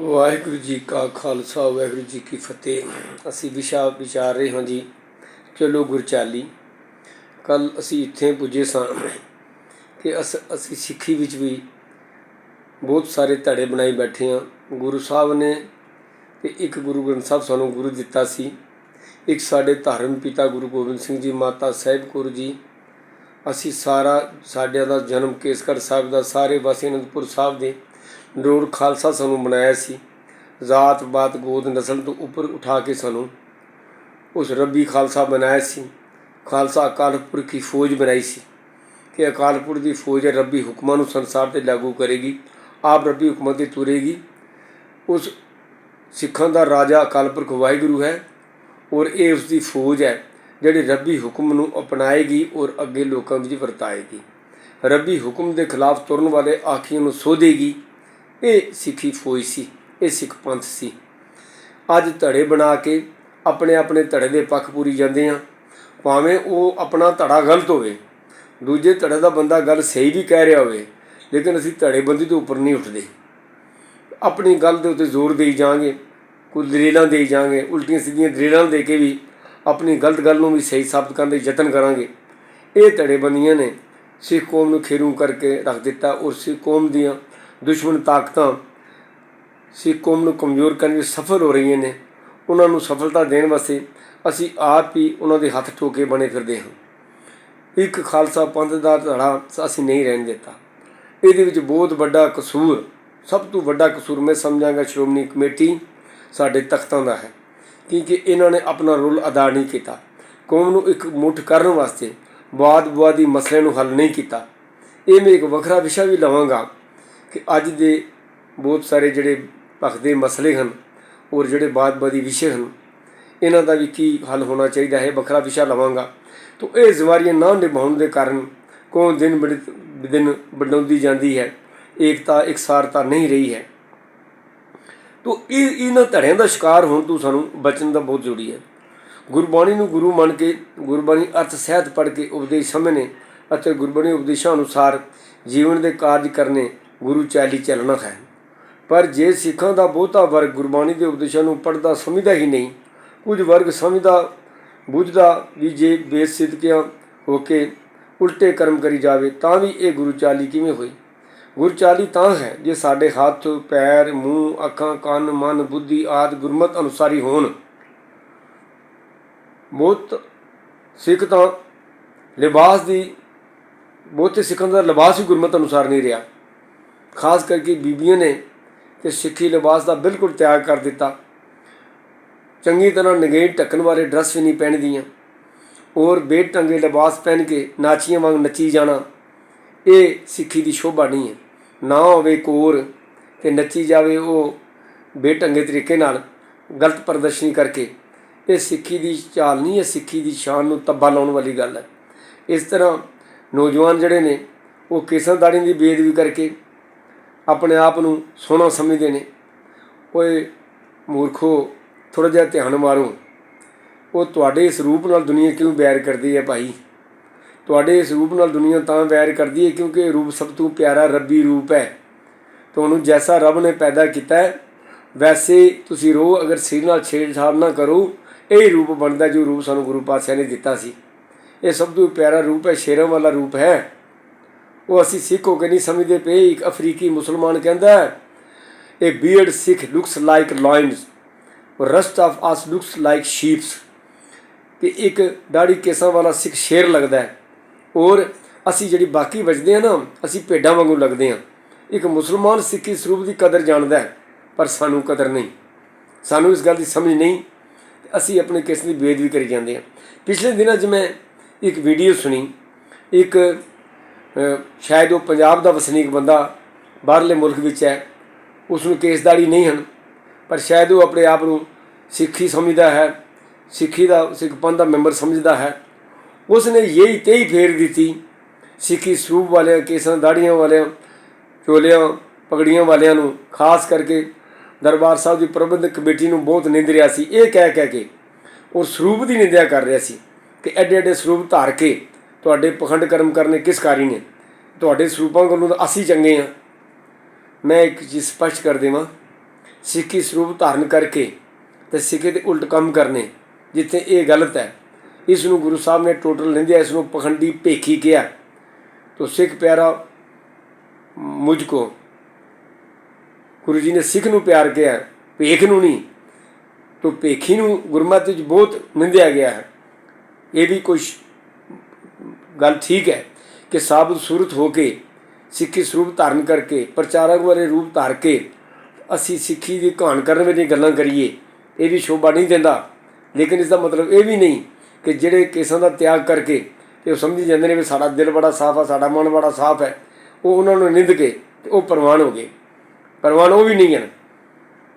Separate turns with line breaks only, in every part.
ਵਾਹਿਗੁਰੂ ਜੀ ਕਾ ਖਾਲਸਾ, ਵਾਹਿਗੁਰੂ ਜੀ ਕੀ ਫਤਿਹ। ਅਸੀਂ ਵਿਸ਼ਾ ਵਿਚਾਰ ਰਹੇ ਹਾਂ ਜੀ, ਚਲੋ ਗੁਰਚਾਲੀ। ਕੱਲ ਅਸੀਂ ਇੱਥੇ ਪੁੱਜੇ ਸਾਂ ਕਿ ਅਸ, ਅਸੀਂ ਸਿੱਖੀ ਵਿੱਚ ਵੀ ਬਹੁਤ ਸਾਰੇ ਧੜੇ ਬਣਾਈ ਬੈਠੇ ਹਾਂ। ਗੁਰੂ ਸਾਹਿਬ ਨੇ ਤੇ ਇੱਕ ਗੁਰੂ ਗ੍ਰੰਥ ਸਾਹਿਬ ਸਾਨੂੰ ਗੁਰੂ ਦਿੱਤਾ ਸੀ। ਇੱਕ ਸਾਡੇ ਧਰਮ ਪਿਤਾ ਗੁਰੂ ਗੋਬਿੰਦ ਸਿੰਘ ਜੀ, ਮਾਤਾ ਸਾਹਿਬ ਕੌਰ ਜੀ। ਅਸੀਂ ਸਾਰਾ, ਸਾਡਿਆਂ ਦਾ ਜਨਮ ਕੇਸਗੜ੍ਹ ਸਾਹਿਬ ਦਾ, ਸਾਰੇ ਵਾਸੀ ਅਨੰਦਪੁਰ ਸਾਹਿਬ ਦੇ ਡੋਰ ਖਾਲਸਾ ਸਾਨੂੰ ਬਣਾਇਆ ਸੀ। ਜ਼ਾਤ ਬਾਤ ਗੋਦ ਨਸਲ ਤੋਂ ਉੱਪਰ ਉਠਾ ਕੇ ਸਾਨੂੰ ਉਸ ਰੱਬੀ ਖਾਲਸਾ ਬਣਾਇਆ ਸੀ। ਖਾਲਸਾ ਅਕਾਲ ਪੁਰਖ ਫੌਜ ਬਣਾਈ ਸੀ। ਕਿ ਅਕਾਲ ਪੁਰਖ ਦੀ ਫੌਜ ਰੱਬੀ ਹੁਕਮਾਂ ਨੂੰ ਸੰਸਾਰ ਤੇ ਲਾਗੂ ਕਰੇਗੀ, ਆਪ ਰੱਬੀ ਹੁਕਮਾਂ ਤੇ ਤੁਰੇਗੀ। ਉਸ ਸਿੱਖਾਂ ਦਾ ਰਾਜਾ ਅਕਾਲ ਪੁਰਖ ਵਾਹਿਗੁਰੂ ਹੈ ਔਰ ਇਹ ਉਸ ਦੀ ਫੌਜ ਹੈ, ਜਿਹੜੀ ਰੱਬੀ ਹੁਕਮ ਨੂੰ ਅਪਣਾਏਗੀ ਔਰ ਅੱਗੇ ਲੋਕਾਂ ਵਿੱਚ ਵਰਤਾਏਗੀ। ਰੱਬੀ ਹੁਕਮ ਦੇ ਖਿਲਾਫ ਤੁਰਨ ਵਾਲੇ ਆਖੀਆਂ ਨੂੰ ਸੋਧੇਗੀ। ਇਹ ਸਿੱਖੀ ਫੌਜ ਸੀ, ਇਹ ਸਿੱਖ ਪੰਥ ਸੀ। ਅੱਜ ਧੜੇ ਬਣਾ ਕੇ ਆਪਣੇ ਆਪਣੇ ਧੜੇ ਦੇ ਪੱਖ ਪੂਰੀ ਜਾਂਦੇ ਆ ਭਾਵੇਂ ਉਹ ਆਪਣਾ ਧੜਾ ਗਲਤ ਹੋਵੇ, ਦੂਜੇ ਧੜੇ ਦਾ ਬੰਦਾ ਗੱਲ ਸਹੀ ਵੀ ਕਹਿ ਰਿਹਾ ਹੋਵੇ, ਲੇਕਿਨ ਅਸੀਂ ਧੜੇਬੰਦੀ ਤੋਂ ਉੱਪਰ ਨਹੀਂ ਉੱਠਦੇ। ਆਪਣੀ ਗੱਲ ਦੇ ਉੱਤੇ ਜ਼ੋਰ ਦੇਈ ਜਾਾਂਗੇ ਕੋਈ ਦਲੀਲਾਂ ਦੇਈ ਜਾਾਂਗੇ ਉਲਟੀਆਂ ਸਿੱਧੀਆਂ ਦਲੀਲਾਂ ਦੇ ਕੇ ਵੀ ਆਪਣੀ ਗਲਤ ਗੱਲ ਨੂੰ ਵੀ ਸਹੀ ਸਾਬਤ ਕਰਨ ਦੇ ਯਤਨ ਕਰਾਂਗੇ। ਇਹ ਧੜੇਬੰਦੀਆਂ ਨੇ ਸਿੱਖ ਕੌਮ ਨੂੰ ਖੇਰੂ ਕਰਕੇ ਰੱਖ ਦਿੱਤਾ ਔਰ ਸਿੱਖ ਕੌਮ ਦੀਆਂ ਦੁਸ਼ਮਣ ਤਾਕਤਾਂ ਸਿੱਖ ਕੌਮ ਨੂੰ ਕਮਜ਼ੋਰ ਕਰਨ ਵਿੱਚ ਸਫਲ ਹੋ ਰਹੀਆਂ ਨੇ। ਉਹਨਾਂ ਨੂੰ ਸਫਲਤਾ ਦੇਣ ਵਾਸਤੇ ਅਸੀਂ ਆਪ ਹੀ ਉਹਨਾਂ ਦੇ ਹੱਥ ਠੋਕੇ ਬਣੇ ਫਿਰਦੇ ਹਾਂ। ਇੱਕ ਖਾਲਸਾ ਪੰਥ ਦਾ ਧੜਾ ਅਸੀਂ ਨਹੀਂ ਰਹਿਣ ਦਿੱਤਾ। ਇਹਦੇ ਵਿੱਚ ਬਹੁਤ ਵੱਡਾ ਕਸੂਰ, ਸਭ ਤੋਂ ਵੱਡਾ ਕਸੂਰ ਮੈਂ ਸਮਝਾਂਗਾ ਸ਼੍ਰੋਮਣੀ ਕਮੇਟੀ ਸਾਡੇ ਤਖਤਾਂ ਦਾ ਹੈ, ਕਿਉਂਕਿ ਇਹਨਾਂ ਨੇ ਆਪਣਾ ਰੋਲ ਅਦਾ ਨਹੀਂ ਕੀਤਾ। ਕੌਮ ਨੂੰ ਇੱਕ ਮੁੱਠ ਕਰਨ ਵਾਸਤੇ ਬਾਦ ਬੁਆਦੀ ਮਸਲੇ ਨੂੰ ਹੱਲ ਨਹੀਂ ਕੀਤਾ। ਇਹ ਮੈਂ ਇੱਕ ਵੱਖਰਾ ਵਿਸ਼ਾ ਵੀ ਲਵਾਂਗਾ ਕਿ ਅੱਜ ਦੇ ਬਹੁਤ ਸਾਰੇ ਜਿਹੜੇ ਭਖਦੇ ਮਸਲੇ ਹਨ ਔਰ ਜਿਹੜੇ ਬਾਦਬਾਦੀ ਵਿਸ਼ੇ ਹਨ, ਇਹਨਾਂ ਦਾ ਵੀ ਕੀ ਹੱਲ ਹੋਣਾ ਚਾਹੀਦਾ ਹੈ, ਵੱਖਰਾ ਵਿਸ਼ਾ ਲਵਾਂਗਾ। ਤੋਂ ਇਹ ਜ਼ਿੰਮੇਵਾਰੀਆਂ ਨਾ ਨਿਭਾਉਣ ਦੇ ਕਾਰਨ ਕੌਣ ਦਿਨ ਬੜ, ਦਿਨ ਬਣਾਉਂਦੀ ਜਾਂਦੀ ਹੈ, ਏਕਤਾ, ਇਕਸਾਰਤਾ ਨਹੀਂ ਰਹੀ ਹੈ। ਤੋਂ ਇਹ, ਇਹਨਾਂ ਧੜਿਆਂ ਦਾ ਸ਼ਿਕਾਰ ਹੋਣ ਤੋਂ ਸਾਨੂੰ ਬਚਣ ਦਾ ਬਹੁਤ ਜ਼ਰੂਰੀ ਹੈ। ਗੁਰਬਾਣੀ ਨੂੰ ਗੁਰੂ ਮੰਨ ਕੇ, ਗੁਰਬਾਣੀ ਅਰਥ ਸਹਿਤ ਪੜ੍ਹ ਕੇ ਉਪਦੇਸ਼ ਸਮਝਣੇ ਅਤੇ ਗੁਰਬਾਣੀ ਉਪਦੇਸ਼ਾਂ ਅਨੁਸਾਰ ਜੀਵਨ ਦੇ ਕਾਰਜ ਕਰਨੇ ਗੁਰੂ ਚਾਲੀ ਚੱਲਣਾ ਹੈ। ਪਰ ਜੇ ਸਿੱਖਾਂ ਦਾ ਬਹੁਤਾ ਵਰਗ ਗੁਰਬਾਣੀ ਦੇ ਉਪਦੇਸ਼ਾਂ ਨੂੰ ਪੜ੍ਹਦਾ ਸਮਝਦਾ ਹੀ ਨਹੀਂ, ਕੁਝ ਵਰਗ ਸਮਝਦਾ, ਬੁੱਝਦਾ ਵੀ ਜੇ ਬੇਸਿੱਧਕਿਆਂ ਹੋ ਕੇ ਉਲਟੇ ਕਰਮ ਕਰੀ ਜਾਵੇ, ਤਾਂ ਵੀ ਇਹ ਗੁਰੂ ਚਾਲੀ ਕਿਵੇਂ ਹੋਈ ਗੁਰੂ ਚਾਲੀ ਤਾਂ ਹੈ ਜੇ ਸਾਡੇ ਹੱਥ, ਪੈਰ, ਮੂੰਹ, ਅੱਖਾਂ, ਕੰਨ, ਮਨ, ਬੁੱਧੀ ਆਦ ਗੁਰਮਤ ਅਨੁਸਾਰੀ ਹੋਣ। ਬਹੁਤ ਸਿੱਖ ਤਾਂ ਲਿਬਾਸ ਦੀ, ਬਹੁਤੇ ਸਿੱਖਾਂ ਦਾ ਲਿਬਾਸ ਹੀ ਗੁਰਮਤ ਅਨੁਸਾਰ ਨਹੀਂ ਰਿਹਾ। ਖਾਸ ਕਰਕੇ ਬੀਬੀਆਂ ਨੇ ਤੇ ਸਿੱਖੀ ਲਿਬਾਸ ਦਾ ਬਿਲਕੁਲ ਤਿਆਗ ਕਰ ਦਿੱਤਾ। ਚੰਗੀ ਤਰ੍ਹਾਂ ਨਗੇਟ ਢੱਕਣ ਵਾਲੇ ਡਰੈਸ ਵੀ ਨਹੀਂ ਪਹਿਨਦੀਆਂ। ਔਰ ਬੇਟੰਗੇ ਲਿਬਾਸ ਪਹਿਨ ਕੇ ਨਾਚੀਆਂ ਵਾਂਗ ਨੱਚੀ ਜਾਣਾ, ਇਹ ਸਿੱਖੀ ਦੀ ਸ਼ੋਭਾ ਨਹੀਂ ਹੈ। ਨਾ ਹੋਵੇ ਕੋਰ ਤੇ ਨੱਚੀ ਜਾਵੇ ਉਹ ਬੇਟੰਗੇ ਤਰੀਕੇ ਨਾਲ ਗਲਤ ਪ੍ਰਦਰਸ਼ਨੀ ਕਰਕੇ। ਇਹ ਸਿੱਖੀ ਦੀ ਚਾਲ ਨਹੀਂ ਹੈ ਸਿੱਖੀ ਦੀ ਸ਼ਾਨ ਨੂੰ ਤੱਬਾ ਲਾਉਣ ਵਾਲੀ ਗੱਲ ਹੈ। ਇਸ ਤਰ੍ਹਾਂ ਨੌਜਵਾਨ ਜਿਹੜੇ ਨੇ, ਉਹ ਕੇਸਰ ਦਾੜੀ ਦੀ ਬੇਦਬੀ ਕਰਕੇ ਆਪਣੇ ਆਪ ਨੂੰ ਸੋਹਣਾ ਸਮਝਦੇ ਨੇ। ਓਏ ਮੂਰਖੋ ਥੋੜਾ ਜਿਹਾ ਧਿਆਨ ਮਾਰੋ। ਉਹ ਤੁਹਾਡੇ ਇਸ ਰੂਪ ਨਾਲ ਦੁਨੀਆ ਕਿਉਂ ਵੈਰ ਕਰਦੀ ਹੈ ਭਾਈ? ਤੁਹਾਡੇ ਇਸ ਰੂਪ ਨਾਲ ਦੁਨੀਆ ਤਾਂ ਵੈਰ ਕਰਦੀ ਹੈ ਕਿਉਂਕਿ ਇਹ ਰੂਪ ਸਭ ਤੋਂ ਪਿਆਰਾ ਰੱਬੀ ਰੂਪ ਹੈ। ਤੁਹਾਨੂੰ ਜੈਸਾ ਰੱਬ ਨੇ ਪੈਦਾ ਕੀਤਾ ਹੈ, ਵੈਸੇ ਤੁਸੀਂ ਰੋ ਅਗਰ ਸਿਰ ਨਾਲ ਛੇੜਛਾੜ ਨਾ ਕਰੋ, ਇਹ ਰੂਪ ਬਣਦਾ ਜੋ ਰੂਪ ਸਾਨੂੰ ਗੁਰੂ ਪਾਤਸ਼ਾਹ ਨੇ ਦਿੱਤਾ ਸੀ। ਇਹ ਸਭ ਤੋਂ ਪਿਆਰਾ ਰੂਪ ਹੈ, ਸ਼ੇਰਾਂ ਵਾਲਾ ਰੂਪ ਹੈ। ਉਹ ਅਸੀਂ ਸਿੱਖ ਹੋ ਕੇ ਨਹੀਂ ਸਮਝਦੇ ਪਏ, ਇੱਕ ਅਫਰੀਕੀ ਮੁਸਲਮਾਨ ਕਹਿੰਦਾ ਇਹ beard Sikh looks like lions rest of us looks like sheeps ਕਿ ਇੱਕ ਦਾੜੀ ਕੇਸਾਂ ਵਾਲਾ ਸਿੱਖ ਸ਼ੇਰ ਲੱਗਦਾ ਹੈ। ਔਰ ਅਸੀਂ ਜਿਹੜੀ ਬਾਕੀ ਬਚਦੇ ਆ ਨਾ, ਅਸੀਂ ਭੇਡਾਂ ਵਾਂਗੂ ਲੱਗਦੇ ਆ ਇੱਕ ਮੁਸਲਮਾਨ ਸਿੱਖੀ ਸਰੂਪ ਦੀ ਕਦਰ ਜਾਣਦਾ ਹੈ, ਪਰ ਸਾਨੂੰ ਕਦਰ ਨਹੀਂ। ਸਾਨੂੰ ਇਸ ਗੱਲ ਦੀ ਸਮਝ ਨਹੀਂ ਅਸੀਂ ਆਪਣੇ ਕੇਸ ਦੀ ਬੇਦਬੀ ਕਰੀ ਜਾਂਦੇ ਆ ਪਿਛਲੇ ਦਿਨਾਂ 'ਚ ਮੈਂ ਇੱਕ ਵੀਡੀਓ ਸੁਣੀ। ਇੱਕ ਸ਼ਾਇਦ ਉਹ ਪੰਜਾਬ ਦਾ ਵਸਨੀਕ ਬੰਦਾ ਬਾਹਰਲੇ ਮੁਲਕ ਵਿੱਚ ਹੈ ਉਸ ਨੂੰ ਕੇਸਦਾੜੀ ਨਹੀਂ ਹਨ, ਪਰ ਸ਼ਾਇਦ ਉਹ ਆਪਣੇ ਆਪ ਨੂੰ ਸਿੱਖੀ ਸਮਝਦਾ ਹੈ, ਸਿੱਖੀ ਦਾ, ਸਿੱਖ ਪੰਥ ਦਾ ਮੈਂਬਰ ਸਮਝਦਾ ਹੈ। ਉਸ ਨੇ ਯਹੀ ਤੇਈ ਫੇਰ ਦਿੱਤੀ, ਸਿੱਖੀ ਸਰੂਪ ਵਾਲਿਆਂ, ਕੇਸਾਂ ਦਾੜੀਆਂ ਵਾਲਿਆਂ, ਚੋਲਿਆਂ, ਪਗੜੀਆਂ ਵਾਲਿਆਂ ਨੂੰ, ਖਾਸ ਕਰਕੇ ਦਰਬਾਰ ਸਾਹਿਬ ਦੀ ਪ੍ਰਬੰਧਕ ਕਮੇਟੀ ਨੂੰ ਬਹੁਤ ਨਿੰਦ ਰਿਹਾ ਸੀ। ਇਹ ਕਹਿ ਕਹਿ ਕੇ ਉਹ ਸਰੂਪ ਦੀ ਨਿੰਦਿਆ ਕਰ ਰਿਹਾ ਸੀ ਕਿ ਐਡੇ ਐਡੇ ਸਰੂਪ ਧਾਰ ਕੇ ਤੁਹਾਡੇ ਪਖੰਡ ਕਰਮ ਕਰਨੇ ਕਿਸ ਕਾਰੀ ਨੇ? ਤੁਹਾਡੇ ਸਰੂਪਾਂ ਕੋਲੋਂ ਤਾਂ ਅਸੀਂ ਚੰਗੇ ਆ ਮੈਂ ਇੱਕ ਚੀਜ਼ ਸਪਸ਼ਟ ਕਰ ਦੇਵਾਂ। ਸਿੱਖੀ ਸਰੂਪ ਧਾਰਨ ਕਰਕੇ ਤੇ ਸਿੱਖੇ ਦੇ ਉਲਟ ਕੰਮ ਕਰਨੇ, ਜਿੱਥੇ ਇਹ ਗਲਤ ਹੈ। ਇਸ ਨੂੰ ਗੁਰੂ ਸਾਹਿਬ ਨੇ ਟੋਟਲ ਨਿੰਦਿਆ ਇਸ ਨੂੰ ਪਖੰਡੀ ਭੇਖੀ ਕਿਹਾ। ਤੋ ਸਿੱਖ ਪਿਆਰਾ, ਮੁਝ ਕੋ, ਗੁਰੂ ਜੀ ਨੇ ਸਿੱਖ ਨੂੰ ਪਿਆਰ ਕਿਹਾ, ਭੇਖ ਨੂੰ ਨਹੀਂ। ਤੋ ਭੇਖੀ ਨੂੰ ਗੁਰਮਤਿ ਵਿੱਚ ਬਹੁਤ ਨਿੰਦਿਆ ਗਿਆ ਹੈ। ਇਹ ਵੀ ਕੁਝ ਗੱਲ ਠੀਕ ਹੈ ਕਿ ਸਾਬਤ ਸੂਰਤ ਹੋ ਕੇ, ਸਿੱਖੀ ਸਰੂਪ ਧਾਰਨ ਕਰਕੇ, ਪ੍ਰਚਾਰਕ ਵਾਲੇ ਰੂਪ ਧਾਰ ਕੇ ਅਸੀਂ ਸਿੱਖੀ ਦੀ ਕਹਾਣ ਕਰਨ ਵੇਲੇ ਗੱਲਾਂ ਕਰੀਏ, ਇਹ ਵੀ ਸ਼ੋਭਾ ਨਹੀਂ ਦਿੰਦਾ। ਲੇਕਿਨ ਇਸ ਦਾ ਮਤਲਬ ਇਹ ਵੀ ਨਹੀਂ ਕਿ ਜਿਹੜੇ ਕੇਸਾਂ ਦਾ ਤਿਆਗ ਕਰਕੇ ਤੇ ਉਹ ਸਮਝੀ ਜਾਂਦੇ ਨੇ ਵੀ ਸਾਡਾ ਦਿਲ ਬੜਾ ਸਾਫ਼ ਆ, ਸਾਡਾ ਮਨ ਬੜਾ ਸਾਫ਼ ਹੈ, ਉਹ ਉਹਨਾਂ ਨੂੰ ਨਿੰਦ ਕੇ ਤੇ ਉਹ ਪ੍ਰਵਾਨ ਹੋ ਗਏ। ਪ੍ਰਵਾਨ ਉਹ ਵੀ ਨਹੀਂ ਹਨ।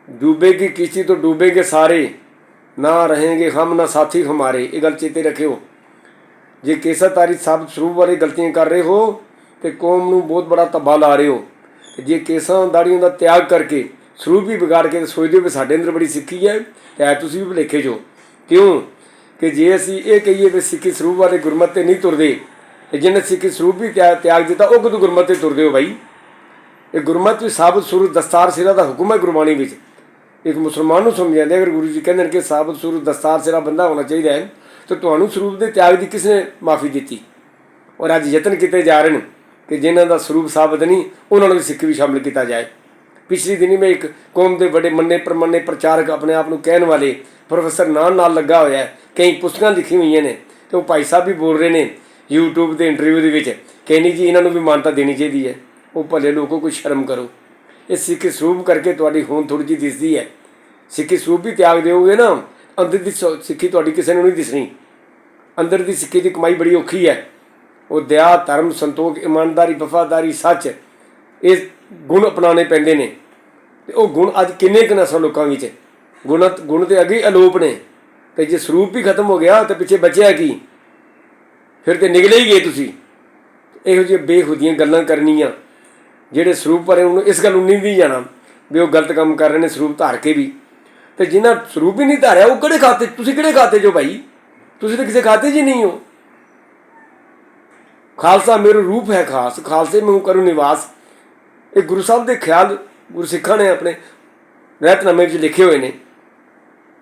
ਡੂਬੇ ਕੀ ਕਿਸ਼ਤੀ ਤੋਂ ਡੂਬੇਗੇ ਸਾਰੇ, ਨਾ ਰਹੇਗੇ ਹਮ, ਨਾ ਸਾਥੀ ਹਮਾਰੇ, ਇਹ ਗੱਲ ਚੇਤੇ ਰੱਖਿਓ। ਜੇ ਕੇਸਾ ਤਾਰੀ ਸਾਬਤ ਸਰੂਪ ਬਾਰੇ ਗਲਤੀਆਂ ਕਰ ਰਹੇ ਹੋ, ਤੇ ਕੌਮ ਨੂੰ ਬਹੁਤ ਬੜਾ ਤਬਾਹ ਲਾ ਰਹੇ ਹੋ। ਤੇ ਜੇ ਕੇਸਾਂ ਦਾੜੀਆਂ ਦਾ ਤਿਆਗ ਕਰਕੇ ਸਰੂਪ ਹੀ ਵਿਗਾੜ ਕੇ ਤੇ ਸੋਚਦੇ ਹੋ ਵੀ ਸਾਡੇ ਅੰਦਰ ਬੜੀ ਸਿੱਖੀ ਹੈ, ਤੇ ਐ ਤੁਸੀਂ ਵੀ ਭੁਲੇਖੇ ਜੋ। ਕਿਉਂ? ਕਿ ਜੇ ਅਸੀਂ ਇਹ ਕਹੀਏ ਵੀ ਸਿੱਖੀ ਸਰੂਪ ਬਾਰੇ ਗੁਰਮਤ ਤੇ ਨਹੀਂ ਤੁਰਦੇ, ਤੇ ਜਿਹਨੇ ਸਿੱਖੀ ਸਰੂਪ ਵੀ ਤਿਆ- ਤਿਆਗ ਦਿੱਤਾ, ਉਹ ਕਦੋਂ ਗੁਰਮਤ ਤੇ ਤੁਰਦੇ ਹੋ ਬਾਈ? ਇਹ ਗੁਰਮਤ ਵੀ ਸਾਬਤ ਸੂਰਤ ਦਸਤਾਰ ਸਿਰਾ ਦਾ ਹੁਕਮ ਹੈ ਗੁਰਬਾਣੀ ਵਿੱਚ। ਇੱਕ ਮੁਸਲਮਾਨ ਨੂੰ ਸਮਝਾਉਂਦੇ ਅਗਰ ਗੁਰੂ ਜੀ ਕਹਿੰਦੇ ਨੇ ਕਿ ਸਾਬਤ ਸੂਰਤ ਦਸਤਾਰ ਸਿਰਾ ਬੰਦਾ ਹੋਣਾ ਚਾਹੀਦਾ ਹੈ ਤਾਂ ਤੁਹਾਨੂੰ ਸਰੂਪ ਦੇ ਤਿਆਗ ਦੀ ਕਿਸ ਨੇ ਮਾਫੀ ਦਿੱਤੀ? ਔਰ ਅੱਜ ਯਤਨ ਕੀਤੇ ਜਾ ਰਹੇ ਨੇ ਕਿ ਜਿਨ੍ਹਾਂ ਦਾ ਸਰੂਪ ਸਾਬਤ ਨਹੀਂ, ਉਹਨਾਂ ਨੂੰ ਵੀ ਸਿੱਖ ਵੀ ਸ਼ਾਮਿਲ ਕੀਤਾ ਜਾਏ। ਪਿਛਲੀ ਦਿਨੀ ਮੈਂ ਇੱਕ ਕੌਮ ਦੇ ਵੱਡੇ ਮੰਨੇ ਪ੍ਰਮੰਨੇ ਪ੍ਰਚਾਰਕ ਆਪਣੇ ਆਪ ਨੂੰ ਕਹਿਣ ਵਾਲੇ ਪ੍ਰੋਫੈਸਰ ਨਾਨ ਨਾਲ ਲੱਗਾ ਹੋਇਆ ਹੈ। ਕਈ ਪੁਸਤਕਾਂ ਲਿਖੀ ਹੋਈਆਂ ਨੇ ਤੇ ਉਹ ਭਾਈ ਸਾਹਿਬ ਵੀ ਬੋਲ ਰਹੇ ਨੇ YouTube ਦੇ ਇੰਟਰਵਿਊ ਦੇ ਵਿੱਚ ਕਿ ਜੀ, ਇਹਨਾਂ ਨੂੰ ਵੀ ਮਾਨਤਾ ਦੇਣੀ ਚਾਹੀਦੀ ਹੈ। ਉਹ ਭਲੇ ਲੋਕੋ ਕੋਈ ਸ਼ਰਮ ਕਰੋ। ਇਹ ਸਿੱਖ ਸਰੂਪ ਕਰਕੇ ਤੁਹਾਡੀ ਹੋਂਦ ਥੋੜੀ ਜਿਹੀ ਦਿਸਦੀ ਹੈ। ਸਿੱਖੀ ਸਰੂਪ ਵੀ ਤਿਆਗ ਦਿਓਗੇ ਨਾ ਅੰਦਰ ਦੀ ਸੋ- ਸਿੱਖੀ ਤੁਹਾਡੀ ਕਿਸੇ ਨੂੰ ਨਹੀਂ ਦਿਸਣੀ। ਅੰਦਰ ਦੀ ਸਿੱਖੀ ਦੀ ਕਮਾਈ ਬੜੀ ਔਖੀ ਹੈ। ਉਹ ਦਇਆ, ਧਰਮ, ਸੰਤੋਖ, ਇਮਾਨਦਾਰੀ, ਵਫਾਦਾਰੀ ਸੱਚ ਇਹ ਗੁਣ ਅਪਣਾਉਣੇ ਪੈਂਦੇ ਨੇ। ਤੇ ਉਹ ਗੁਣ ਅੱਜ ਕਿੰਨੇ ਕੁ ਨਸਲ ਲੋਕਾਂ ਵਿੱਚ ਗੁਣ ਗੁਣ ਤੇ ਅੱਗੇ ਹੀ ਅਲੋਪ ਨੇ। ਤੇ ਜੇ ਸਰੂਪ ਵੀ ਖਤਮ ਹੋ ਗਿਆ ਤੇ ਪਿੱਛੇ ਬਚਿਆ ਕੀ? ਫਿਰ ਤੇ ਨਿਕਲੇ ਹੀ ਗਏ ਤੁਸੀਂ। ਇਹੋ ਜਿਹੇ ਬੇਖੁਦੀਆਂ ਗੱਲਾਂ ਕਰਨੀਆਂ। ਜਿਹੜੇ ਸਰੂਪ ਵਾਲੇ ਉਹਨੂੰ ਇਸ ਗੱਲ ਨੂੰ ਨਹੀਂ ਵੀ ਜਾਣਾ ਵੀ ਉਹ ਗਲਤ ਕੰਮ ਕਰ ਰਹੇ ਨੇ ਸਰੂਪ ਧਾਰ ਕੇ ਵੀ। ਤੇ ਜਿਨ੍ਹਾਂ ਸਰੂਪ ਹੀ ਨਹੀਂ ਧਾਰਿਆ, ਉਹ ਕਿਹੜੇ ਖਾਤੇ, ਤੁਸੀਂ ਕਿਹੜੇ ਖਾਤੇ ਜੋ ਭਾਈ? ਤੁਸੀਂ ਤਾਂ ਕਿਸੇ ਖਾਤੇ 'ਚ ਨਹੀਂ ਹੋ। ਖਾਲਸਾ ਮੇਰਾ ਰੂਪ ਹੈ ਖਾਸ। ਖਾਲਸੇ ਮੈਂ ਕਰੂ ਨਿਵਾਸ। ਇਹ ਗੁਰੂ ਸਾਹਿਬ ਦੇ ਖਿਆਲ, ਗੁਰੂ ਸਿੱਖਾਂ ਨੇ ਆਪਣੇ ਰਹਿਤਨਾਮੇ ਵਿੱਚ ਲਿਖੇ ਹੋਏ ਨੇ।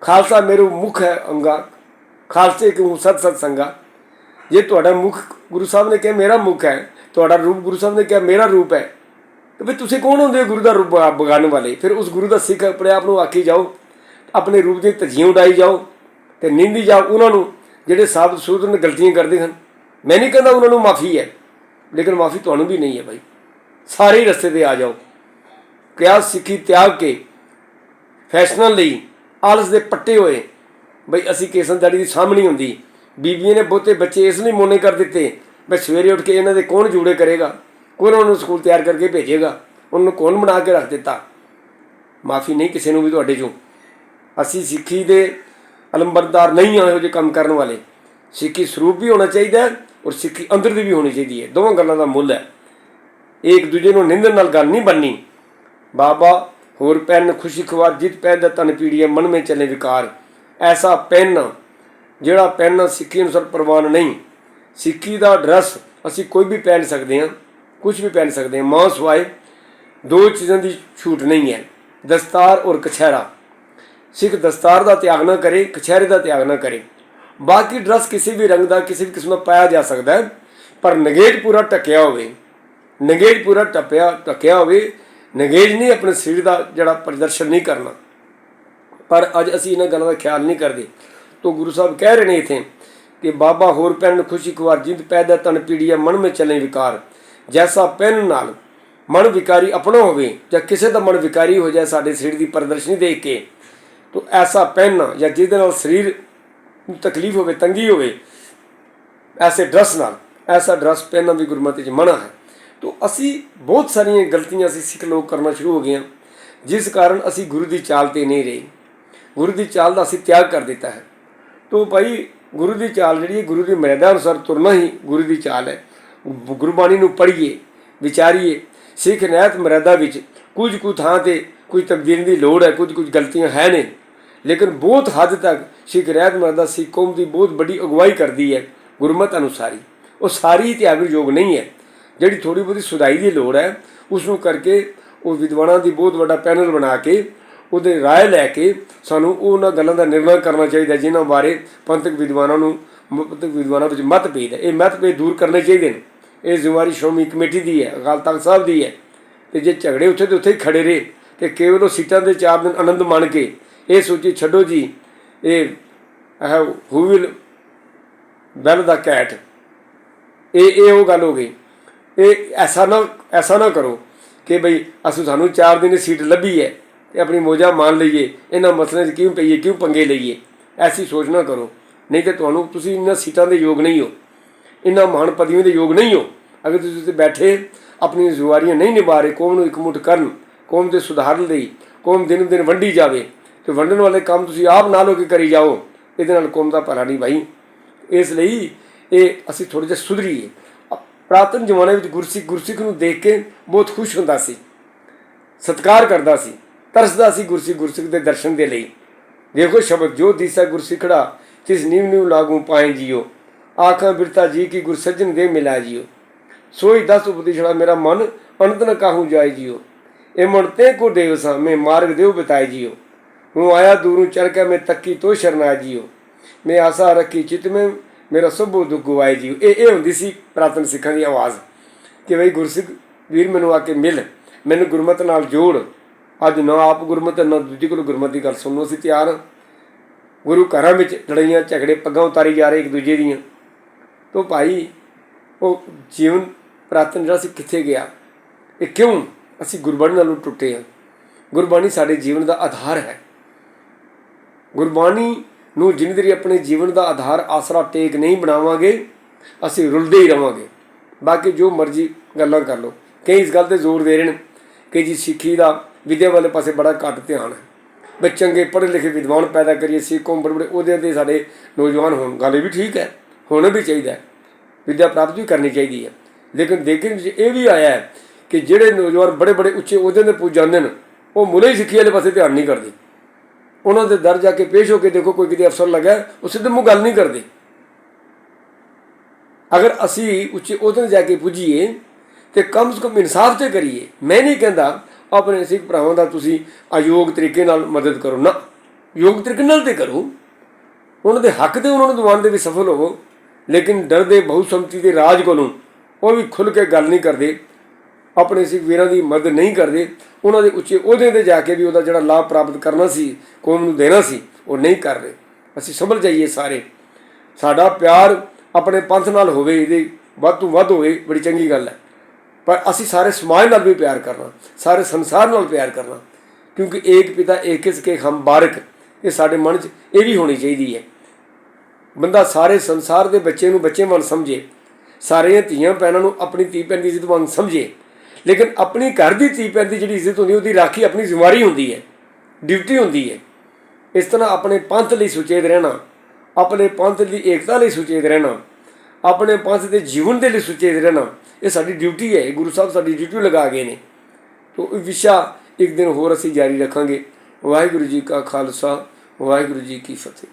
ਖਾਲਸਾ ਮੇਰੂ ਮੁਖ ਹੈ ਅੰਗਾ। ਖਾਲਸੇ ਕਿਉਂ ਸਤ ਸਤ ਸੰਗਾ। ਜੇ ਤੁਹਾਡਾ ਮੁਖ ਗੁਰੂ ਸਾਹਿਬ ਨੇ ਕਿਹਾ ਮੇਰਾ ਮੁਖ ਹੈ, ਤੁਹਾਡਾ ਰੂਪ ਗੁਰੂ ਸਾਹਿਬ ਨੇ ਕਿਹਾ ਮੇਰਾ ਰੂਪ ਹੈ, ਤੇ ਵੀ ਤੁਸੀਂ ਕੌਣ ਹੁੰਦੇ ਹੋ ਗੁਰੂ ਦਾ ਰੂਪ ਬਗਾਨ ਵਾਲੇ? ਫਿਰ ਉਸ ਗੁਰੂ ਦਾ ਸਿੱਖ ਆਪਣੇ ਆਪ ਨੂੰ ਆਖੀ ਜਾਓ, ਆਪਣੇ ਰੂਪ ਦੀ ਤਜੀਆਂ ਉਡਾਈ ਜਾਓ, ਤੇ ਨਿੰਦੀ ਜਾਓ ਉਹਨਾਂ ਨੂੰ। ਜਿਹੜੇ ਸਾਬਤ ਸੂਤ ਗਲਤੀਆਂ ਕਰਦੇ ਹਨ। ਮੈਂ ਨਹੀਂ ਕਹਿੰਦਾ ਉਹਨਾਂ ਨੂੰ ਮਾਫੀ ਹੈ, ਲੇਕਿਨ ਮਾਫੀ ਤੁਹਾਨੂੰ ਵੀ ਨਹੀਂ ਹੈ ਭਾਈ। ਸਾਰੇ ਹੀ ਰਸਤੇ ਤੇ ਆ ਜਾਓ। ਕਿਆ ਸਿੱਖੀ ਤਿਆਗ ਕੇ ਫੈਸ਼ਨਾਂ ਲਈ ਆਲਸ ਦੇ ਪੱਟੇ ਹੋਏ। ਬਈ ਅਸੀਂ ਕੇਸਨ ਦਾੜੀ ਦੀ ਸਾਹਮਣੀ ਹੁੰਦੀ। ਬੀਬੀਆਂ ਨੇ ਬਹੁਤੇ ਬੱਚੇ ਇਸ ਲਈ ਮੋਨੇ ਕਰ ਦਿੱਤੇ। ਬਈ ਸਵੇਰੇ ਉੱਠ ਕੇ ਇਹਨਾਂ ਦੇ ਕੌਣ ਜੂੜੇ ਕਰੇਗਾ? ਕੌਣ ਉਹਨਾਂ ਨੂੰ ਸਕੂਲ ਤਿਆਰ ਕਰਕੇ ਭੇਜੇਗਾ? ਉਹਨਾਂ ਨੂੰ ਕੌਣ ਬਣਾ ਕੇ ਰੱਖ ਦਿੱਤਾ? ਮਾਫੀ ਨਹੀਂ ਕਿਸੇ ਨੂੰ ਵੀ ਤੁਹਾਡੇ ਚੋਂ। ਅਸੀਂ ਸਿੱਖੀ ਦੇ ਅਲੰਬਰਦਾਰ ਨਹੀਂ ਹਾਂ ਇਹੋ ਜਿਹੇ ਕੰਮ ਕਰਨ ਵਾਲੇ। ਸਿੱਖੀ ਸਰੂਪ ਵੀ ਹੋਣਾ ਚਾਹੀਦਾ ਔਰ ਸਿੱਖੀ ਅੰਦਰ ਦੀ ਵੀ ਹੋਣੀ ਚਾਹੀਦੀ ਹੈ। ਦੋਵਾਂ ਗੱਲਾਂ ਦਾ ਮੁੱਲ ਹੈ। ਇੱਕ ਦੂਜੇ ਨੂੰ ਨਿੰਦਣ ਨਾਲ ਗੱਲ ਨਹੀਂ ਬਣਨੀ। ਬਾਬਾ, ਹੋਰ ਪੈਨ ਖੁਸ਼ੀ ਖਵਾਰ, ਜਿਤ ਪੈਦਾ ਤਨ ਪੀੜੀਏ ਮਨ ਮੇ ਚਲੇ ਵਿਕਾਰ। ਐਸਾ ਪੈਨ, ਜਿਹੜਾ ਪੈਨ ਸਿੱਖੀ ਅਨੁਸਾਰ ਪ੍ਰਵਾਨ ਨਹੀਂ। ਸਿੱਖੀ ਦਾ ਡਰੈਸ ਅਸੀਂ ਕੋਈ ਵੀ ਪਹਿਨ ਸਕਦੇ ਹਾਂ ਕੁਝ ਵੀ ਪਹਿਨ ਸਕਦੇ ਹਾਂ। ਮਾਂ ਸਵਾਏ ਦੋ ਚੀਜ਼ਾਂ ਦੀ ਛੂਟ ਨਹੀਂ ਹੈ। ਦਸਤਾਰ ਔਰ ਕਛਹਿਰਾ। ਸਿੱਖ ਦਸਤਾਰ ਦਾ ਤਿਆਗ ਨਾ ਕਰੇ ਕਛਹਿਰੇ ਦਾ ਤਿਆਗ ਨਾ ਕਰੇ। ਬਾਕੀ ਡਰੈਸ ਕਿਸੇ ਵੀ ਰੰਗ ਦਾ, ਕਿਸੇ ਵੀ ਕਿਸਮ ਦਾ ਪਾਇਆ ਜਾ ਸਕਦਾ ਹੈ, ਪਰ ਨਗੇਜ਼ ਪੂਰਾ ਟਕਿਆ ਹੋਵੇ ਨਗੇਜ ਪੂਰਾ ਟੱਪਿਆ ਟਕਿਆ ਹੋਵੇ ਨਗੇਜ ਨਹੀਂ ਆਪਣੇ ਸਰੀਰ ਦਾ ਜਿਹੜਾ ਪ੍ਰਦਰਸ਼ਨ ਨਹੀਂ ਕਰਨਾ। ਪਰ ਅੱਜ ਅਸੀਂ ਇਹਨਾਂ ਗੱਲਾਂ ਦਾ ਖਿਆਲ ਨਹੀਂ ਕਰਦੇ। ਤੋਂ ਗੁਰੂ ਸਾਹਿਬ ਕਹਿ ਰਹੇ ਨੇ ਇਥੇ ਕਿ ਬਾਬਾ ਹੋਰ ਪੈਨ ਖੁਸ਼ੀ ਖੁਆਰ ਜਿੰਦ ਪੈਦਾ ਤਨ ਪੀੜੀਆ ਮਨ ਮੇ ਚਲੇ ਵਿਕਾਰ। ਜੈਸਾ ਪੈਨ ਨਾਲ ਮਨ ਵਿਕਾਰੀ ਆਪਣਾ ਹੋਵੇ ਜਾਂ ਕਿਸੇ ਦਾ ਮਨ ਵਿਕਾਰੀ ਹੋ ਜਾਏ, ਸਾਡੇ ਸਰੀਰ ਦੀ ਪ੍ਰਦਰਸ਼ਨੀ ਦੇਖ ਕੇ ਤੋ ਐਸਾ ਪਹਿਨਣਾ ਜਾਂ ਜਿਹਦੇ ਨਾਲ ਸਰੀਰ ਨੂੰ ਤਕਲੀਫ ਹੋਵੇ, ਤੰਗੀ ਹੋਵੇ, ਐਸੇ ਡਰੈਸ ਨਾਲ, ਐਸਾ ਡਰੈਸ ਪਹਿਨਣਾ ਵੀ ਗੁਰਮਤਿ 'ਚ ਮਨਾ ਹੈ। ਤੋ ਅਸੀਂ ਬਹੁਤ ਸਾਰੀਆਂ ਗਲਤੀਆਂ ਅਸੀਂ ਸਿੱਖ ਲੋਕ ਕਰਨਾ ਸ਼ੁਰੂ ਹੋ ਗਏ ਹਾਂ, ਜਿਸ ਕਾਰਨ ਅਸੀਂ ਗੁਰੂ ਦੀ ਚਾਲ ਤੇ ਨਹੀਂ ਰਹੇ। ਗੁਰੂ ਦੀ ਚਾਲ ਦਾ ਅਸੀਂ ਤਿਆਗ ਕਰ ਦਿੱਤਾ ਹੈ। ਤੋ ਭਾਈ, ਗੁਰੂ ਦੀ ਚਾਲ ਜਿਹੜੀ ਹੈ, ਗੁਰੂ ਦੀ ਮਰਿਆਦਾ ਅਨੁਸਾਰ ਤੁਰਨਾ ਹੀ ਗੁਰੂ ਦੀ ਚਾਲ ਹੈ। ਗੁਰਬਾਣੀ ਨੂੰ ਪੜ੍ਹੀਏ, ਵਿਚਾਰੀਏ ਸਿੱਖ ਰਹਿਤ ਮਰਿਆਦਾ ਵਿੱਚ ਕੁਝ ਕੁ ਥਾਂ ਤੇ ਕੋਈ ਤਬਦੀਲੀ ਦੀ ਲੋੜ ਹੈ, ਕੁਝ ਕੁਝ ਗਲਤੀਆਂ ਹੈ ਨੇ। ਲੇਕਿਨ ਬਹੁਤ ਹੱਦ ਤੱਕ ਸਿੱਖ ਰਹਿਤ ਮਰਦਾ ਸਿੱਖ ਕੌਮ ਦੀ ਬਹੁਤ ਵੱਡੀ ਅਗਵਾਈ ਕਰਦੀ ਹੈ ਗੁਰਮਤ ਅਨੁਸਾਰੀ। ਉਹ ਸਾਰੀ ਤਿਆਗਰ ਯੋਗ ਨਹੀਂ ਹੈ। ਜਿਹੜੀ ਥੋੜੀ ਬਹੁਤੀ ਸੁਧਾਈ ਦੀ ਲੋੜ ਹੈ ਉਸ ਨੂੰ ਕਰਕੇ ਉਹ ਵਿਦਵਾਨਾਂ ਦੀ ਬਹੁਤ ਵੱਡਾ ਪੈਨਲ ਬਣਾ ਕੇ, ਉਹਦੇ ਰਾਏ ਲੈ ਕੇ ਸਾਨੂੰ ਉਹਨਾਂ ਗੱਲਾਂ ਦਾ ਨਿਰਣਾ ਕਰਨਾ ਚਾਹੀਦਾ ਜਿਨ੍ਹਾਂ ਬਾਰੇ ਪੰਥਕ ਵਿਦਵਾਨਾਂ ਨੂੰ ਪੰਥਕ ਵਿਦਵਾਨਾਂ ਵਿੱਚ ਮਤਭੇਦ ਹੈ। ਇਹ ਮਤਭੇਦ ਦੂਰ ਕਰਨੇ ਚਾਹੀਦੇ ਨੇ। ਇਹ ਜ਼ਿੰਮੇਵਾਰੀ ਸ਼੍ਰੋਮਣੀ ਕਮੇਟੀ ਦੀ ਹੈ, ਅਕਾਲ ਤਖਤ ਸਾਹਿਬ ਦੀ ਹੈ। ਤੇ ਜੇ ਝਗੜੇ ਉੱਥੇ ਦੇ ਉੱਥੇ ਹੀ ਖੜੇ ਰਹੇ, ਤੇ ਕੇਵਲ ਉਹ ਸੀਟਾਂ ਦੇ ਚਾਰ ਦਿਨ ਆਨੰਦ ਮਾਣ ਕੇ ਇਹ ਸੋਚੀ ਛੱਡੋ ਜੀ। ਇਹ ਹੂ ਵਿਲ ਬੈਲ ਦਾ ਕੈਟ ਇਹ ਇਹ ਉਹ ਗੱਲ ਹੋ ਗਈ। ਇਹ ਐਸਾ ਨਾ ਐਸਾ ਨਾ ਕਰੋ ਕਿ ਬਈ ਅਸੀਂ ਸਾਨੂੰ ਚਾਰ ਦਿਨ ਦੀ ਸੀਟ ਲੱਭੀ ਹੈ ਤੇ ਆਪਣੀ ਮੋਜਾ ਮੰਨ ਲਈਏ। ਇਹਨਾਂ ਮਸਲਿਆਂ 'ਚ ਕਿਉਂ ਪਈਏ, ਕਿਉਂ ਪੰਗੇ ਲਈਏ? ਐਸੀ ਸੋਚ ਨਾ ਕਰੋ। ਨਹੀਂ ਤੇ ਤੁਹਾਨੂੰ, ਤੁਸੀਂ ਇਹਨਾਂ ਸੀਟਾਂ ਦੇ ਯੋਗ ਨਹੀਂ ਹੋ। ਇਹਨਾਂ ਮਹਾਨ ਪਦਵੀਆਂ ਦੇ ਯੋਗ ਨਹੀਂ ਹੋ। ਅਗਰ ਤੁਸੀਂ ਉੱਥੇ ਬੈਠੇ ਆਪਣੀਆਂ ਜ਼ਿੰਮੇਵਾਰੀਆਂ ਨਹੀਂ ਨਿਭਾ ਰਹੇ, ਕੌਮ ਨੂੰ ਇਕਮੁੱਠ ਕਰਨ, ਕੌਮ ਦੇ ਸੁਧਾਰ ਲਈ, ਕੌਮ ਦਿਨ ਦਿਨ ਵੰਡੀ ਜਾਵੇ ਤੇ ਵੰਡਣ ਵਾਲੇ ਕੰਮ ਤੁਸੀਂ ਆਪ ਨਾਲ ਹੋ ਕੇ ਕਰੀ ਜਾਓ, ਇਹਦੇ ਨਾਲ ਕੌਮ ਦਾ ਭਲਾ ਨਹੀਂ ਭਾਈ ਇਸ ਲਈ ਇਹ ਅਸੀਂ ਥੋੜੇ ਜਿਹਾ ਸੁਧਰੀਏ। ਅ- ਪ੍ਰਾਤਨ ਜ਼ਮਾਨੇ ਵਿੱਚ ਗੁਰਸਿੱਖ ਗੁਰਸਿੱਖ ਨੂੰ ਦੇਖ ਕੇ ਬਹੁਤ ਖੁਸ਼ ਹੁੰਦਾ ਸੀ। ਸਤਿਕਾਰ ਕਰਦਾ ਸੀ। ਤਰਸਦਾ ਸੀ ਗੁਰਸਿੱਖ ਗੁਰਸਿੱਖ ਦੇ ਦਰਸ਼ਨ ਦੇ ਲਈ। ਦੇਖੋ ਸ਼ਬਦ ਜੋ ਦੀਸਾ ਗੁਰਸਿੱਖੜਾ ਜਿਸ ਨੀਵ ਨੀਵ ਲਾਗੂ ਪਾਏ ਜੀਓ। ਆਖਾਂ ਬਿਰਤਾ ਜੀ ਕੀ ਗੁਰਸੱਜਣ ਦੇ ਮਿਲਾ ਜੀਓ। ਸੋਈ ਦਸ ਉਪਦੇਸ਼ੜਾ ਮੇਰਾ ਮਨ ਅੰਤ ਨ ਕਾਹੂ ਜਾਏ ਜੀਓ। ਇਹ ਮਨ ਤੇ ਕੋ ਦੇਵ ਸਾਮੇ ਮਾਰਗ ਦੇਵ ਬਤਾਏ ਜੀਓ। ਹੂੰ ਆਇਆ ਦੂਰੋਂ ਚੜ ਕੇ ਮੈਂ ਤੱਕੀ ਤੋ ਸ਼ਰਨਾ ਜੀਓ ਮੈਂ ਆਸਾ ਰੱਖੀ ਚਿਤ ਮੈਂ ਮੇਰਾ ਸਭੋ ਦੁੱਖ ਗਵਾਏ ਜੀਓ ਇਹ ਇਹ ਹੁੰਦੀ ਸੀ ਪ੍ਰਾਤਨ ਸਿੱਖਾਂ ਦੀ ਆਵਾਜ਼ ਕਿ ਬਈ ਗੁਰਸਿੱਖ ਵੀਰ ਮੈਨੂੰ ਆ ਕੇ ਮਿਲ ਮੈਨੂੰ ਗੁਰਮਤ ਨਾਲ ਜੋੜ ਅੱਜ ਨਾ ਆਪ ਗੁਰਮਤ ਨਾ ਦੂਜੀ ਕੋਲ ਗੁਰਮਤ ਦੀ ਗੱਲ ਸੁਣਨੋਂ ਅਸੀਂ ਤਿਆਰ ਹਾਂ ਗੁਰੂ ਘਰਾਂ ਵਿੱਚ ਲੜਾਈਆਂ ਝਗੜੇ ਪੱਗਾਂ ਉਤਾਰੀ ਜਾ ਰਹੇ ਇੱਕ ਦੂਜੇ ਦੀਆਂ ਤੋ ਭਾਈ ਉਹ ਜੀਵਨ ਪ੍ਰਾਤਨ ਜਿਹੜਾ ਸੀ ਕਿੱਥੇ ਗਿਆ ਇਹ ਕਿਉਂ ਅਸੀਂ ਗੁਰਬਾਣੀ ਨਾਲੋਂ ਟੁੱਟੇ ਹਾਂ ਗੁਰਬਾਣੀ ਸਾਡੇ ਜੀਵਨ ਦਾ ਆਧਾਰ ਹੈ ਗੁਰਬਾਣੀ ਨੂੰ ਜਿੰਨੀ ਦੇਰ ਆਪਣੇ ਜੀਵਨ ਦਾ ਆਧਾਰ ਆਸਰਾ ਟੇਕ ਨਹੀਂ ਬਣਾਵਾਂਗੇ, ਅਸੀਂ ਰੁਲਦੇ ਹੀ ਰਵਾਂਗੇ। ਬਾਕੀ ਜੋ ਮਰਜ਼ੀ ਗੱਲਾਂ ਕਰ ਲਓ। ਕਈ ਇਸ ਗੱਲ ਤੇ ਜ਼ੋਰ ਦੇ ਰਹੇ ਨੇ ਕਿ ਜੀ ਸਿੱਖੀ ਦਾ ਵਿਦਿਆ ਵਾਲੇ ਪਾਸੇ ਬੜਾ ਘੱਟ ਧਿਆਨ ਹੈ। ਵੀ ਚੰਗੇ ਪੜ੍ਹੇ ਲਿਖੇ ਵਿਦਵਾਨ ਪੈਦਾ ਕਰੀਏ, ਸਿੱਖ ਕੌਮ ਬੜੇ ਬੜੇ ਉਹਦੇ ਤੇ ਸਾਡੇ ਨੌਜਵਾਨ ਹੋਣ। ਗੱਲ ਵੀ ਠੀਕ ਹੈ, ਹੋਣਾ ਵੀ ਚਾਹੀਦਾ ਹੈ। ਵਿਦਿਆ ਪ੍ਰਾਪਤ ਵੀ ਕਰਨੀ ਚਾਹੀਦੀ ਹੈ। ਲੇਕਿਨ ਦੇਖਣ ਵਿੱਚ ਇਹ ਵੀ ਆਇਆ ਹੈ ਕਿ ਜਿਹੜੇ ਨੌਜਵਾਨ ਬੜੇ ਬੜੇ ਉੱਚੇ ਉਹਦੇ ਤੇ ਪੁੱਜ ਜਾਂਦੇ ਨੇ, ਉਹ ਮੁੱਲੇ ਸਿੱਖੀ ਵਾਲੇ ਪਾਸੇ ਧਿਆਨ ਨਹੀਂ ਕਰਦੇ। ਉਹਨਾਂ ਦੇ ਦਰ ਜਾ ਕੇ ਪੇਸ਼ ਹੋ ਕੇ ਦੇਖੋ ਕੋਈ ਕਿਤੇ ਅਫਸਰ ਲੱਗਾ ਉਹ ਸਿੱਧੇ ਮੂੰਹ ਗੱਲ ਨਹੀਂ ਕਰਦੇ। ਅਗਰ ਅਸੀਂ ਉੱਚੇ ਉਹਦੇ ਤੇ ਜਾ ਕੇ ਪੁੱਜੀਏ ਤੇ ਕਮ ਸੇ ਕਮ ਇਨਸਾਫ ਤੇ ਕਰੀਏ, ਮੈਂ ਨਹੀਂ ਕਹਿੰਦਾ ਆਪਣੇ ਸਿੱਖ ਭਰਾਵਾਂ ਦਾ ਤੁਸੀਂ ਅਯੋਗ ਤਰੀਕੇ ਨਾਲ ਮਦਦ ਕਰੋ, ਨਾ। ਯੋਗ ਤਰੀਕੇ ਨਾਲ ਤੇ ਕਰੋ। ਉਹਨਾਂ ਦੇ ਹੱਕ ਤੇ ਉਹਨਾਂ ਨੂੰ ਦਿਵਾਉਣ ਦੇ ਵੀ ਸਫਲ ਹੋਵੋ, ਲੇਕਿਨ ਡਰਦੇ ਬਹੁਸੰਮਤੀ ਦੇ ਰਾਜ ਕੋਲੋਂ ਉਹ ਵੀ ਖੁੱਲ ਕੇ ਗੱਲ ਨਹੀਂ ਕਰਦੇ। ਆਪਣੇ ਸਿੱਖ ਵੀਰਾਂ ਦੀ ਮਦਦ ਨਹੀਂ ਕਰਦੇ, ਉਹਨਾਂ ਦੇ ਉੱਚੇ ਅਹੁਦੇ ਤੇ ਜਾ ਕੇ ਵੀ ਉਹਦਾ ਜਿਹੜਾ ਲਾਭ ਪ੍ਰਾਪਤ ਕਰਨਾ ਸੀ ਕੌਮ ਨੂੰ ਦੇਣਾ ਸੀ, ਉਹ ਨਹੀਂ ਕਰ ਰਹੇ। ਅਸੀਂ ਸੰਭਲ ਜਾਈਏ ਸਾਰੇ। ਸਾਡਾ ਪਿਆਰ ਆਪਣੇ ਪੰਥ ਨਾਲ ਹੋਵੇ, ਇਹਦੇ ਵੱਧ ਤੋਂ ਵੱਧ ਹੋਵੇ, ਬੜੀ ਚੰਗੀ ਗੱਲ ਹੈ। ਪਰ ਅਸੀਂ ਸਾਰੇ ਸਮਾਜ ਨਾਲ ਵੀ ਪਿਆਰ ਕਰਨਾ, ਸਾਰੇ ਸੰਸਾਰ ਨਾਲ ਪਿਆਰ ਕਰਨਾ, ਕਿਉਂਕਿ ਏਕ ਪਿਤਾ ਏਕਿਸ ਕੇ ਹਮ ਬਾਰਕ, ਇਹ ਸਾਡੇ ਮਨ 'ਚ ਇਹ ਵੀ ਹੋਣੀ ਚਾਹੀਦੀ ਹੈ। ਬੰਦਾ ਸਾਰੇ ਸੰਸਾਰ ਦੇ ਬੱਚੇ ਨੂੰ ਬੱਚੇ ਵਾਂਗ ਸਮਝੇ, ਸਾਰੀਆਂ ਧੀਆਂ ਭੈਣਾਂ ਨੂੰ ਆਪਣੀ ਧੀ ਭੈਣ ਦੀ ਇੱਜ਼ਤ ਵਾਂਗ ਸਮਝੇ ਲੇਕਿਨ ਆਪਣੀ ਘਰ ਦੀ ਧੀ ਭੈਣ ਦੀ ਜਿਹੜੀ ਇੱਜ਼ਤ ਹੁੰਦੀ ਉਹਦੀ ਰਾਖੀ ਆਪਣੀ ਜ਼ਿੰਮੇਵਾਰੀ ਹੁੰਦੀ ਹੈ, ਡਿਊਟੀ ਹੁੰਦੀ ਹੈ। ਇਸ ਤਰ੍ਹਾਂ ਆਪਣੇ ਪੰਥ ਲਈ ਸੁਚੇਤ ਰਹਿਣਾ, ਆਪਣੇ ਪੰਥ ਦੀ ਏਕਤਾ ਲਈ ਸੁਚੇਤ ਰਹਿਣਾ, ਆਪਣੇ ਪੰਥ ਦੇ ਜੀਵਨ ਦੇ ਲਈ ਸੁਚੇਤ ਰਹਿਣਾ, ਇਹ ਸਾਡੀ ਡਿਊਟੀ ਹੈ, ਇਹ ਗੁਰੂ ਸਾਹਿਬ ਸਾਡੀ ਡਿਊਟੀ ਲਗਾ ਗਏ ਨੇ। ਤੋ ਇਹ ਵਿਸ਼ਾ ਇੱਕ ਦਿਨ ਹੋਰ ਅਸੀਂ ਜਾਰੀ ਰੱਖਾਂਗੇ। ਵਾਹਿਗੁਰੂ ਜੀ ਕਾ ਖਾਲਸਾ, ਵਾਹਿਗੁਰੂ ਜੀ ਕੀ ਫਤਿਹ।